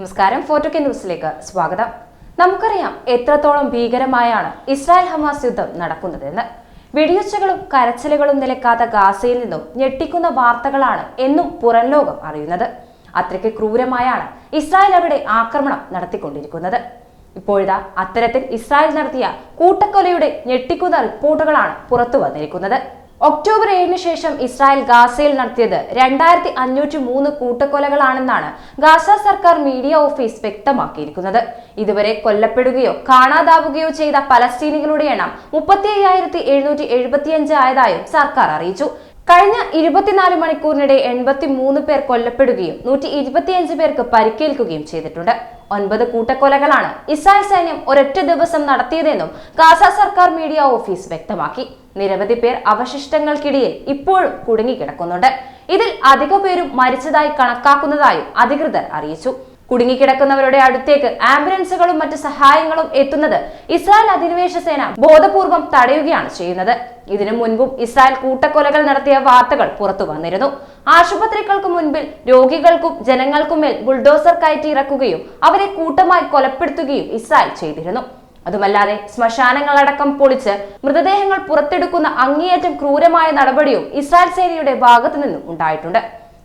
നമസ്കാരം ഫോർട്ടോ കെ ന്യൂസിലേക്ക് സ്വാഗതം. നമുക്കറിയാം എത്രത്തോളം ഭീകരമായാണ് ഇസ്രായേൽ ഹമാസ് യുദ്ധം നടക്കുന്നതെന്ന്. വെടിയൊച്ചകളും കരച്ചിലുകളും നിലക്കാത്ത ഗാസയിൽ നിന്നും ഞെട്ടിക്കുന്ന വാർത്തകളാണ് എന്നും പുറം ലോകം അറിയുന്നത്. അത്രയ്ക്ക് ക്രൂരമായാണ് ഇസ്രായേൽ അവിടെ ആക്രമണം നടത്തിക്കൊണ്ടിരിക്കുന്നത്. ഇപ്പോഴിതാ അത്തരത്തിൽ ഇസ്രായേൽ നടത്തിയ കൂട്ടക്കൊലയുടെ ഞെട്ടിക്കുന്ന റിപ്പോർട്ടുകളാണ് പുറത്തു വന്നിരിക്കുന്നത്. ഒക്ടോബർ ഏഴിന് ശേഷം ഇസ്രായേൽ ഗാസയിൽ നടത്തിയത് രണ്ടായിരത്തി അഞ്ഞൂറ്റി മൂന്ന് കൂട്ടക്കൊലകളാണെന്നാണ് ഗാസ സർക്കാർ മീഡിയ ഓഫീസ് വ്യക്തമാക്കിയിരിക്കുന്നത്. ഇതുവരെ കൊല്ലപ്പെടുകയോ കാണാതാവുകയോ ചെയ്ത പലസ്തീനികളുടെ എണ്ണം മുപ്പത്തി അയ്യായിരത്തി എഴുന്നൂറ്റി എഴുപത്തിയഞ്ച് ആയതായും സർക്കാർ അറിയിച്ചു. കഴിഞ്ഞ ഇരുപത്തിനാല് മണിക്കൂറിനിടെ എൺപത്തി മൂന്ന് പേർ കൊല്ലപ്പെടുകയും നൂറ്റി ഇരുപത്തിയഞ്ച് പേർക്ക് പരിക്കേൽക്കുകയും ചെയ്തിട്ടുണ്ട്. ഒൻപത് കൂട്ടക്കൊലകളാണ് ഇസ്രായേൽ സൈന്യം ഒരൊറ്റ ദിവസം നടത്തിയതെന്നും ഗാസ സർക്കാർ മീഡിയ ഓഫീസ് വ്യക്തമാക്കി. നിരവധി പേർ അവശിഷ്ടങ്ങൾക്കിടയിൽ ഇപ്പോഴും കുടുങ്ങിക്കിടക്കുന്നുണ്ട്. ഇതിൽ അധിക പേരും മരിച്ചതായി കണക്കാക്കുന്നതായും അധികൃതർ അറിയിച്ചു. കുടുങ്ങിക്കിടക്കുന്നവരുടെ അടുത്തേക്ക് ആംബുലൻസുകളും മറ്റ് സഹായങ്ങളും എത്തുന്നത് ഇസ്രായേൽ അധിനിവേശ സേന ബോധപൂർവം തടയുകയാണ് ചെയ്യുന്നത്. ഇതിനു മുൻപും ഇസ്രായേൽ കൂട്ടക്കൊലകൾ നടത്തിയ വാർത്തകൾ പുറത്തു വന്നിരുന്നു. ആശുപത്രികൾക്ക് മുൻപിൽ രോഗികൾക്കും ജനങ്ങൾക്കും മേൽ ബുൾഡോസർ കയറ്റി ഇറക്കുകയും അവരെ കൂട്ടമായി കൊലപ്പെടുത്തുകയും ഇസ്രായേൽ ചെയ്തിരുന്നു. അതുമല്ലാതെ ശ്മശാനങ്ങളടക്കം പൊളിച്ച് മൃതദേഹങ്ങൾ പുറത്തെടുക്കുന്ന അങ്ങേയറ്റം ക്രൂരമായ നടപടിയും ഇസ്രായേൽ സേനയുടെ ഭാഗത്തു നിന്നും ഉണ്ടായിട്ടുണ്ട്.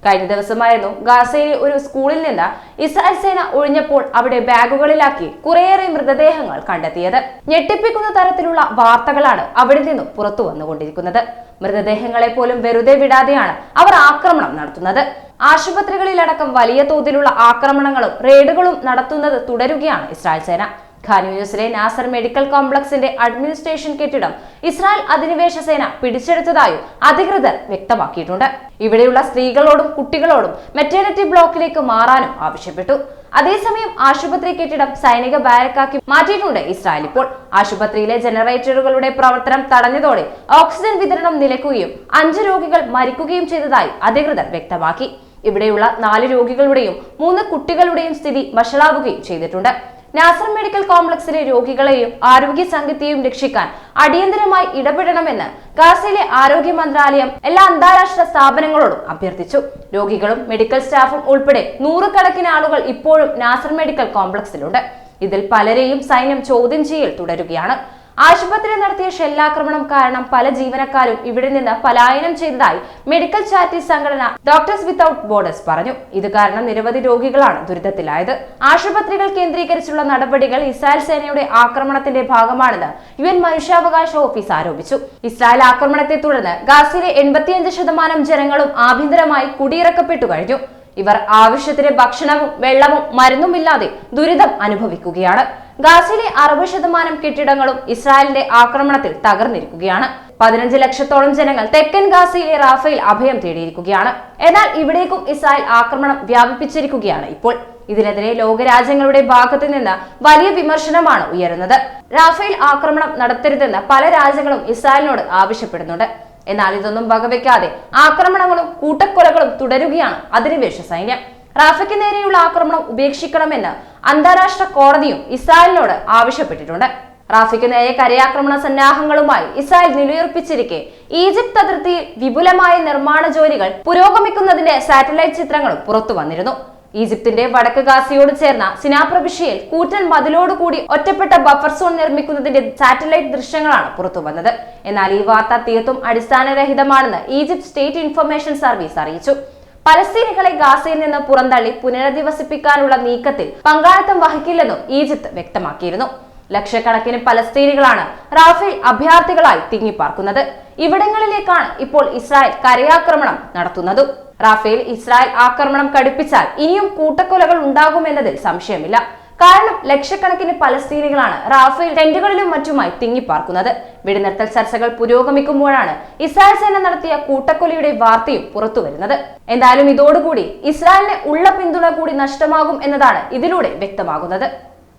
കഴിഞ്ഞ ദിവസമായിരുന്നു ഗാസയിലെ ഒരു സ്കൂളിൽ നിന്ന് ഇസ്രായേൽ സേന ഒഴിഞ്ഞപ്പോൾ അവിടെ ബാഗുകളിലാക്കി കുറേയേറെ മൃതദേഹങ്ങൾ കണ്ടെത്തിയത്. ഞെട്ടിപ്പിക്കുന്ന തരത്തിലുള്ള വാർത്തകളാണ് അവിടെ നിന്നും പുറത്തു വന്നുകൊണ്ടിരിക്കുന്നത്. മൃതദേഹങ്ങളെ പോലും വെറുതെ വിടാതെയാണ് അവർ ആക്രമണം നടത്തുന്നത്. ആശുപത്രികളിലടക്കം വലിയ തോതിലുള്ള ആക്രമണങ്ങളും റെയ്ഡുകളും നടത്തുന്നത് തുടരുകയാണ് ഇസ്രായേൽ സേന. ഖാൻ യൂണിവേഴ്സിലെ നാസർ മെഡിക്കൽ കോംപ്ലക്സിന്റെ അഡ്മിനിസ്ട്രേഷൻ കെട്ടിടം ഇസ്രായേൽ അധിനിവേശ സേന പിടിച്ചെടുത്തതായും അധികൃതർ വ്യക്തമാക്കിയിട്ടുണ്ട്. ഇവിടെയുള്ള സ്ത്രീകളോടും കുട്ടികളോടും മെറ്റേണിറ്റി ബ്ലോക്കിലേക്ക് മാറാനും ആവശ്യപ്പെട്ടു. അതേസമയം ആശുപത്രി കെട്ടിടം സൈനിക ബാരക്കാക്കി മാറ്റിയിട്ടുണ്ട് ഇസ്രായേൽ ഇപ്പോൾ. ആശുപത്രിയിലെ ജനറേറ്ററുകളുടെ പ്രവർത്തനം തടഞ്ഞതോടെ ഓക്സിജൻ വിതരണം നിലയ്ക്കുകയും അഞ്ച് രോഗികൾ മരിക്കുകയും ചെയ്തതായി അധികൃതർ വ്യക്തമാക്കി. ഇവിടെയുള്ള നാല് രോഗികളുടെയും മൂന്ന് കുട്ടികളുടെയും സ്ഥിതി വഷളാവുകയും ചെയ്തിട്ടുണ്ട്. നാസർ മെഡിക്കൽ കോംപ്ലക്സിലെ രോഗികളെയും ആരോഗ്യ സംഘത്തെയും രക്ഷിക്കാൻ അടിയന്തരമായി ഇടപെടണമെന്ന് ഗാസയിലെ ആരോഗ്യ മന്ത്രാലയം എല്ലാ അന്താരാഷ്ട്ര സ്ഥാപനങ്ങളോടും അഭ്യർത്ഥിച്ചു. രോഗികളും മെഡിക്കൽ സ്റ്റാഫും ഉൾപ്പെടെ നൂറുകണക്കിന് ആളുകൾ ഇപ്പോഴും നാസർ മെഡിക്കൽ കോംപ്ലക്സിലുണ്ട്. ഇതിൽ പലരെയും സൈന്യം ചോദ്യം ചെയ്യൽ തുടരുകയാണ്. ആശുപത്രി നടത്തിയ ഷെല്ലാക്രമണം കാരണം പല ജീവനക്കാരും ഇവിടെ നിന്ന് പലായനം ചെയ്തതായി മെഡിക്കൽ ചാരിറ്റി സംഘടന ഡോക്ടേഴ്സ് വിത്തൌട്ട് ബോർഡേഴ്സ് പറഞ്ഞു. ഇത് കാരണം നിരവധി രോഗികളാണ് ദുരിതത്തിലായത്. ആശുപത്രികൾ കേന്ദ്രീകരിച്ചുള്ള നടപടികൾ ഇസ്രായേൽ സേനയുടെ ആക്രമണത്തിന്റെ ഭാഗമാണെന്ന് യു എൻ മനുഷ്യാവകാശ ഓഫീസ് ആരോപിച്ചു. ഇസ്രായേൽ ആക്രമണത്തെ തുടർന്ന് ഗാസയിലെ എൺപത്തിയഞ്ച് ശതമാനം ജനങ്ങളും ആഭ്യന്തരമായി കുടിയിറക്കപ്പെട്ടു കഴിഞ്ഞു. ഇവർ ആവശ്യത്തിന് ഭക്ഷണവും വെള്ളവും മരുന്നുമില്ലാതെ ദുരിതം അനുഭവിക്കുകയാണ്. ഗാസയിലെ അറുപത് ശതമാനം കെട്ടിടങ്ങളും ഇസ്രായേലിന്റെ ആക്രമണത്തിൽ തകർന്നിരിക്കുകയാണ്. പതിനഞ്ച് ലക്ഷത്തോളം ജനങ്ങൾ തെക്കൻ ഗാസയിലെ റാഫയിൽ അഭയം തേടിയിരിക്കുകയാണ്. എന്നാൽ ഇവിടേക്കും ഇസ്രായേൽ ആക്രമണം വ്യാപിപ്പിച്ചിരിക്കുകയാണ് ഇപ്പോൾ. ഇതിനെതിരെ ലോകരാജ്യങ്ങളുടെ ഭാഗത്തു നിന്ന് വലിയ വിമർശനമാണ് ഉയരുന്നത്. റാഫേൽ ആക്രമണം നടത്തരുതെന്ന് പല രാജ്യങ്ങളും ഇസ്രായേലിനോട് ആവശ്യപ്പെടുന്നുണ്ട്. എന്നാൽ ഇതൊന്നും വകവെക്കാതെ ആക്രമണങ്ങളും കൂട്ടക്കൊലകളും തുടരുകയാണ് അധിനിവേശ സൈന്യം. റാഫയ്ക്ക് നേരെയുള്ള ആക്രമണം ഉപേക്ഷിക്കണമെന്ന് അന്താരാഷ്ട്ര കോടതിയും ഇസ്രായേലിനോട് ആവശ്യപ്പെട്ടിട്ടുണ്ട്. റാഫിക്ക് നേരെ കരയാക്രമണ സന്നാഹങ്ങളുമായി ഇസ്രായേൽ നിലയുറപ്പിച്ചിരിക്കെ. ഈജിപ്ത് അതിർത്തിയിൽ വിപുലമായ നിർമ്മാണ ജോലികൾ പുരോഗമിക്കുന്നതിന്റെ സാറ്റലൈറ്റ് ചിത്രങ്ങളും പുറത്തു വന്നിരുന്നു. ഈജിപ്തിന്റെ വടക്ക് കാസിയോട് ചേർന്ന സിനാപ്രവിശ്യയിൽ കൂറ്റൻ മതിലോടുകൂടി ഒറ്റപ്പെട്ട ബഫർ സോൺ നിർമ്മിക്കുന്നതിന്റെ സാറ്റലൈറ്റ് ദൃശ്യങ്ങളാണ് പുറത്തു വന്നത്. എന്നാൽ ഈ വാർത്ത തീർത്തും അടിസ്ഥാനരഹിതമാണെന്ന് ഈജിപ്ത് സ്റ്റേറ്റ് ഇൻഫർമേഷൻ സർവീസ് അറിയിച്ചു. പലസ്തീനികളെ ഗാസയിൽ നിന്ന് പുറന്തള്ളി പുനരധിവസിപ്പിക്കാനുള്ള നീക്കത്തിൽ പങ്കാളിത്തം വഹിക്കില്ലെന്നും ഈജിപ്ത് വ്യക്തമാക്കിയിരുന്നു. ലക്ഷക്കണക്കിന് പലസ്തീനികളാണ് റാഫേൽ അഭയാർത്ഥികളായി തിങ്ങിപ്പാർക്കുന്നത്. ഇവിടങ്ങളിലേക്കാണ് ഇപ്പോൾ ഇസ്രായേൽ കരയാക്രമണം നടത്തുന്നത്. റാഫേൽ ഇസ്രായേൽ ആക്രമണം കടുപ്പിച്ചാൽ ഇനിയും കൂട്ടക്കൊലകൾ ഉണ്ടാകുമെന്നതിൽ സംശയമില്ല. കാരണം ലക്ഷക്കണക്കിന് പലസ്തീനികളാണ് റാഫേൽ ടെന്റുകളിലും മറ്റുമായി തിങ്ങിപ്പാർക്കുന്നത്. വെടിനിർത്തൽ ചർച്ചകൾ പുരോഗമിക്കുമ്പോഴാണ് ഇസ്രായേൽ സേന നടത്തിയ കൂട്ടക്കൊലയുടെ വാർത്തയും പുറത്തുവരുന്നത്. എന്തായാലും ഇതോടുകൂടി ഇസ്രായേലിന് ഉള്ള പിന്തുണ കൂടി നഷ്ടമാകും എന്നതാണ് ഇതിലൂടെ വ്യക്തമാകുന്നത്.